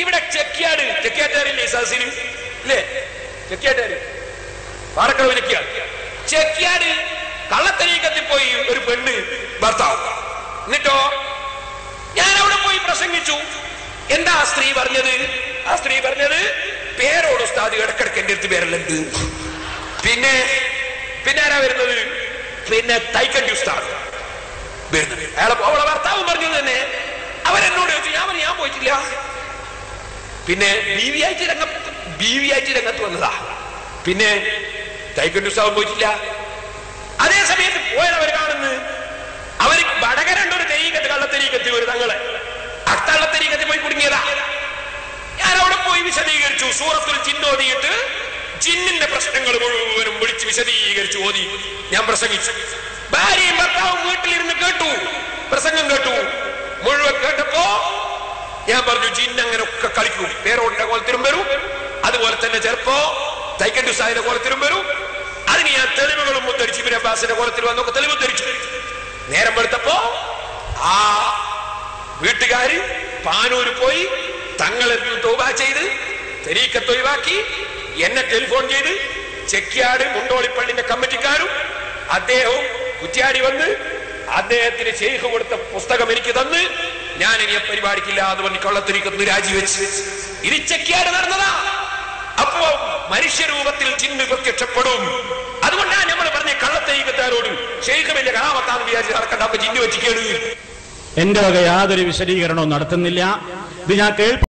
ഇവിടെ ചെക്കിയാട് ചെക്കിയാട്ടാരില്ലേ സദസ്സിന്? ഇല്ലേ? ചെക്കിയാട്ടാര് പാറക്കളവ് ചെക്കിയാട് ചെക്കിയാട് കള്ളത്തരീക്കത്തിൽ പോയി ഒരു പെണ്ണ് ഭർത്താവ്. എന്നിട്ടോ? ഞാൻ അവിടെ പോയി പ്രസംഗിച്ചു. എന്താ ആ സ്ത്രീ പറഞ്ഞത്? ആ സ്ത്രീ പറഞ്ഞത് പേരോട് ഉസ്താദ് ഇടക്കിടക്ക് എന്റെ അടുത്ത് പേരല്ലുണ്ട് പിന്നെ പിന്നെ ആരാ വരുന്നത്? പിന്നെ തൈക്കണ്ടി ഉസ്താദ് വരുന്നത്. അയാളെ അവളെ ഭർത്താവ് പറഞ്ഞത് തന്നെ. അവരെന്നോട് ചോദിച്ചു ഞാൻ ഞാൻ പോയിട്ടില്ല. പിന്നെ ബി വി ആയിട്ട് രംഗത്ത് ബി വി ആയിട്ട് രംഗത്ത് വന്നതാ. പിന്നെ തൈക്കണ്ടി ഉസ്താദ് പോയിട്ടില്ല. അതേ സമയത്ത് പോയത് അവർ കാണുന്നു അവർ വടകരണ്ട് ഒരു തെരീക്കത്ത് കള്ളത്തെരീക്കത്തി ഒരു തങ്ങൾ. അത്തള്ളത്തെരീക്കത്തിൽ പോയി കുടുങ്ങിയതാ. ഞാൻ അവിടെ പോയി വിശദീകരിച്ചു. സൂറത്തുൽ ചിന്നോതിയിട്ട് ജിന്നിന്റെ പ്രശ്നങ്ങൾ മുഴുവനും വിളിച്ച് വിശദീകരിച്ചു ഓതി. ഞാൻ പ്രസംഗിച്ചു. ഭാര്യയും ഭർത്താവും വീട്ടിലിരുന്ന് കേട്ടു. പ്രസംഗം കേട്ടു. മുഴുവൻ കേട്ടപ്പോ ഞാൻ പറഞ്ഞു ജിന്ന് അങ്ങനെ കളിക്കും. പേരോടിന്റെ കോലത്തിലും വരും. അതുപോലെ തന്നെ ചിലപ്പോ തൈക്കൻഡു സാഹിന്റെ കോലത്തിലും വരും. അതിന് ഞാൻ തെളിവുകളും ഉദ്ധരിച്ചു ഇബിൻ അബ്ബാസിന്റെ കോലത്തിൽ വന്നൊക്കെ തെളിവ് ഉദ്ധരിച്ചു. നേരം വെളുത്തപ്പോ ആ വീട്ടുകാര് പാനൂര് പോയി തങ്ങളെ തോബ ചെയ്ത് തെരീക്കത്ത് ഒഴിവാക്കി എന്നെ ടെലിഫോൺ ചെയ്ത് ചെക്കിയാട് മുണ്ടോളിപ്പള്ളിന്റെ കമ്മിറ്റിക്കാരും അദ്ദേഹവും കുറ്റിയാടി വന്ന് അദ്ദേഹത്തിന് ഷെയ്ഖ് കൊടുത്ത പുസ്തകം എനിക്ക് തന്ന് ഞാൻ ഇനി പരിപാടിക്കില്ല എന്ന് പറഞ്ഞ് കൊള്ളത്തിരിക്കുന്നു രാജിവെച്ച്. ഇത് ചെക്കിയാട് നടന്നതാ. അപ്പോ മനുഷ്യരൂപത്തിൽ ചിന്ന് പ്രത്യക്ഷപ്പെടും. അതുകൊണ്ടാണ് നമ്മൾ പറഞ്ഞ കള്ളത്തരീക്കത്താരോട് ഷെയ്ഖ് വലിയ കലാമത്താന്ന് വിചാരിച്ച് നടക്കണ്ട അപ്പൊ ജിന്ന് വെച്ചിക്കേട് എന്റെ വക യാതൊരു വിശദീകരണവും നടത്തുന്നില്ല. ഇത് ഞാൻ കേൾപ്പ